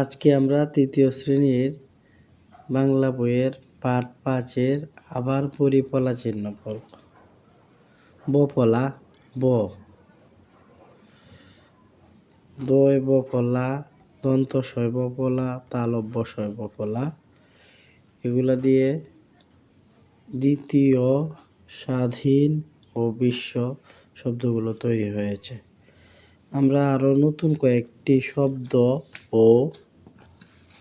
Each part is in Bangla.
আজকে আমরা তৃতীয় শ্রেণির বাংলা বইয়ের পাঠ পাঁচের আবার পরিপলা চিহ্ন পড়ব। বপলা ব। দয় বপলা দন্ত শৈব পলা, তালব্য শৈব পলা। এগুলা দিয়ে দ্বিতীয়, স্বাধীন ও বিশ্ব শব্দগুলো তৈরি হয়েছে। আমরা আরও নতুন কয়েকটি শব্দ ও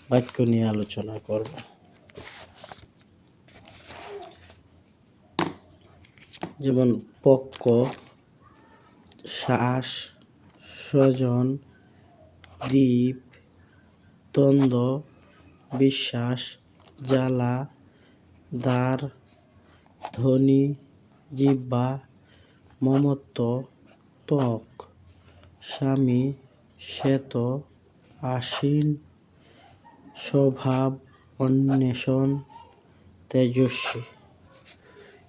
বাক্য নিয়ে আলোচনা করব। যেমন, পক্ক, শ্বাস, স্বজন, দ্বীপ, দ্বন্দ্ব, বিশ্বাস, জ্বালা, দ্বার, ধ্বনি জিব্বা মমত্ব, ত্বক, স্বামী, শ্বেত আশ্বিন স্বভাব, অন্বেষণ, তেজস্বী।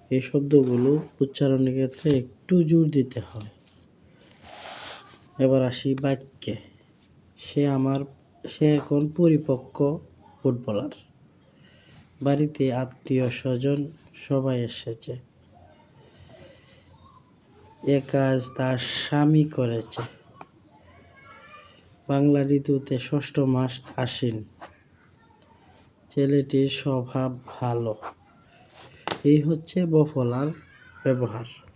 এই শব্দগুলো উচ্চারণের ক্ষেত্রে একটু জোর দিতে হয়। এবার আসি বাক্যে। সে আমার, সে এখন পরিপক্ক ফুটবলার। বাড়িতে আত্মীয় স্বজন সবাই এসেছে। এ কাজ তার স্বামী করেছে। বাংলা ঋতুতে ষষ্ঠ মাস আশ্বিন ছেলেটির স্বভাব ভালো। এই হচ্ছে বফলার ব্যবহার।